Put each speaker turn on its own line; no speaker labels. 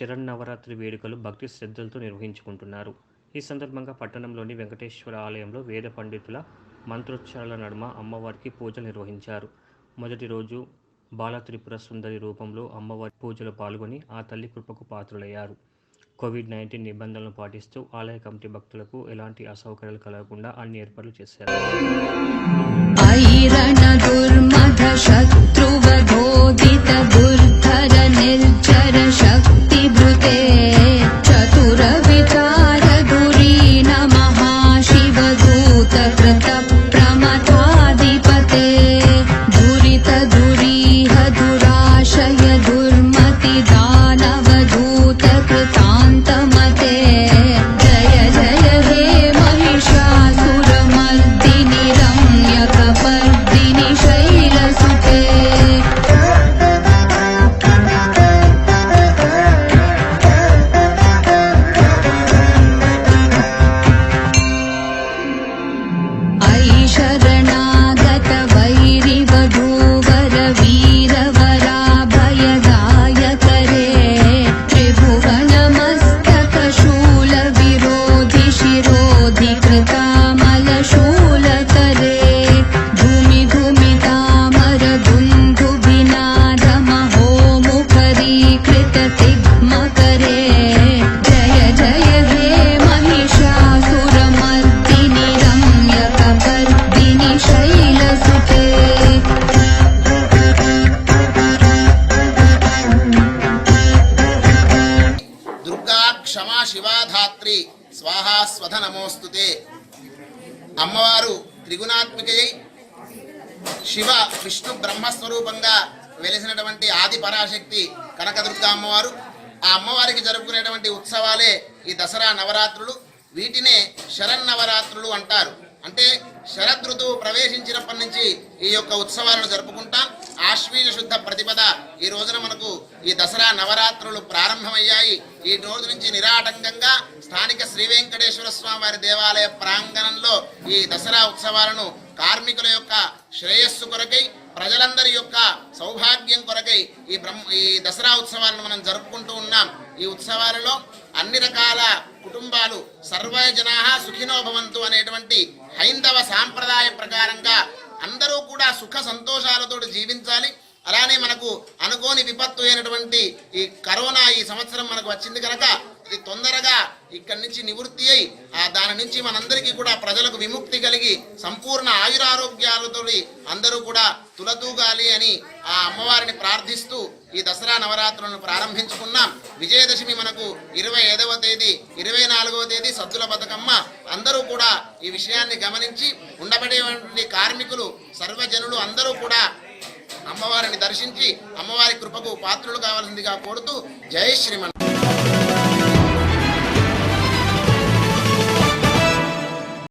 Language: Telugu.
శరన్నవరాత్రి వేడుకలు భక్తి శ్రద్ధలతో నిర్వహించుకుంటున్నారు. ఈ సందర్భంగా పట్టణంలోని వెంకటేశ్వర ఆలయంలో వేద పండితుల మంత్రోచ్చారాల నడుమ అమ్మవారికి పూజలు నిర్వహించారు. మొదటి రోజు బాలత్రిపుర సుందరి రూపంలో అమ్మవారి పూజలు పాల్గొని ఆ తల్లి కృపకు పాత్రులయ్యారు. కోవిడ్ నైన్టీన్ నిబంధనలు పాటిస్తూ ఆలయ కమిటీ భక్తులకు ఎలాంటి అసౌకర్యాలు కలగకుండా అన్ని ఏర్పాట్లు చేశారు.
దుర్మధ శివాధాత్రి. స్వాహా స్వధ నమోస్తుతే అమ్మవారు త్రిగుణాత్మికయై శివ విష్ణు బ్రహ్మస్వరూపంగా వెలిసినటువంటి ఆది పరాశక్తి కనకదుర్గ అమ్మవారు. ఆ అమ్మవారికి జరుపుకునేటువంటి ఉత్సవాలే ఈ దసరా నవరాత్రులు. వీటినే శరన్నవరాత్రులు అంటారు. అంటే శరదృతువు ప్రవేశించినప్పటి నుంచి ఈ యొక్క ఉత్సవాలను జరుపుకుంటాం. ఆశ్వీజ శుద్ధ ప్రతిపద. ఈ రోజున మనకు ఈ దసరా నవరాత్రులు ప్రారంభమయ్యాయి. ఈ రోజు నుంచి నిరాటంకంగా స్థానిక శ్రీ వెంకటేశ్వర స్వామి వారి దేవాలయ ప్రాంగణంలో ఈ దసరా ఉత్సవాలను కార్మికుల యొక్క శ్రేయస్సు కొరకై ప్రజలందరి యొక్క సౌభాగ్యం కొరకై ఈ బ్రహ్మ ఈ దసరా ఉత్సవాలను మనం జరుపుకుంటూ ఉన్నాం. ఈ ఉత్సవాలలో అన్ని రకాల కుటుంబాలు సర్వజనా సుఖినోభవంతు సుఖినో భవంతు అనేటువంటి హైందవ సాంప్రదాయ ప్రకారంగా అందరూ కూడా సుఖ సంతోషాలతో జీవించాలి. అలానే మనకు అనుకోని విపత్తు అయినటువంటి ఈ కరోనా ఈ సంవత్సరం మనకు వచ్చింది కనుక ఇది తొందరగా ఇక్కడి నుంచి నివృత్తి అయి ఆ దాని నుంచి మనందరికీ కూడా ప్రజలకు విముక్తి కలిగి సంపూర్ణ ఆయురారోగ్యాలతో అందరూ కూడా తులతూగాలి అని ఆ అమ్మవారిని ప్రార్థిస్తూ ఈ దసరా నవరాత్రులను ప్రారంభించుకున్నాం. విజయదశమి మనకు ఇరవై ఐదవ తేదీ ఇరవై నాలుగవ తేదీ సద్దుల బతుకమ్మ. అందరూ కూడా ఈ విషయాన్ని గమనించి ఉండబడేటువంటి కార్మికులు సర్వజనులు అందరూ కూడా అమ్మవారిని దర్శించి అమ్మవారి కృపకు పాత్రులు కావాల్సిందిగా కోరుతూ జై శ్రీమన్